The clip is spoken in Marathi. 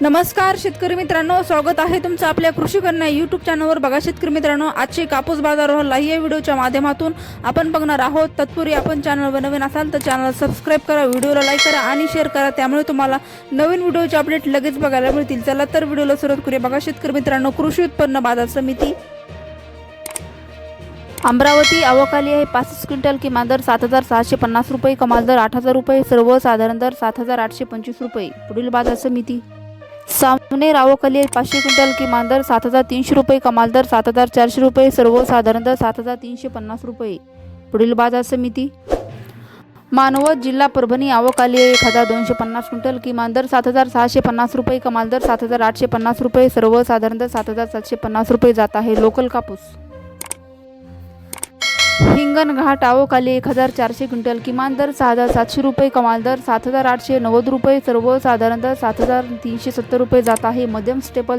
नमस्कार शेतकरी मित्रांनो. स्वागत आहे तुमचं आपल्या कृषी कन्या यूट्यूब चॅनलवर बघा शेतकरी मित्रांनो आजचे कापूस बाजारावर या व्हिडिओच्या माध्यमातून आपण बघणार आहोत. तत्पूर्वी आपण चॅनलवर नवीन असाल तर चॅनल सबस्क्राईब करा व्हिडिओला लाईक करा आणि शेअर करा. त्यामुळे तुम्हाला नवीन व्हिडिओचे अपडेट लगेच बघायला मिळतील. चला तर व्हिडिओला सुरुवात करूया. बघा शेतकरी मित्रांनो कृषी उत्पन्न बाजार समिती. अमरावती आवकाली आहे. पासष्ट क्विंटल किमान दर सात हजार सहाशे पन्नास रुपये कमाल दर आठ हजार रुपये सर्वसाधारण दर सात हजार आठशे पंचवीस रुपये. पुढील बाजार समिती. सामने राव आहे पाचशे क्विंटल किमान दर सात हजार तीनशे रुपये कमाल दर सात हजार चारशे रुपये सर्वसाधारण दर सात हजार तीनशे पन्नास रुपये. पुढील बाजार समिती. मानवत जिल्हा परभणी आवकाली आहे एक हजार दोनशे पन्नास क्विंटल किमान दर सात हजार सहाशे पन्नास रुपये कमाल दर सात हजार आठशे पन्नास रुपये सर्वसाधारण दर सात हजार सातशे पन्नास रुपये जात आहे. लोकल कापूस. हिंगणघाट आवोखाली एक हजार चारशे क्विंटल. किमान दर सहा हजार सातशे रुपये कमाल दर सात हजार आठशे नव्वद रुपये. सर्वसाधारण दर सात हजार तीनशे सत्तर रुपये जात आहे. मध्यम स्टेपल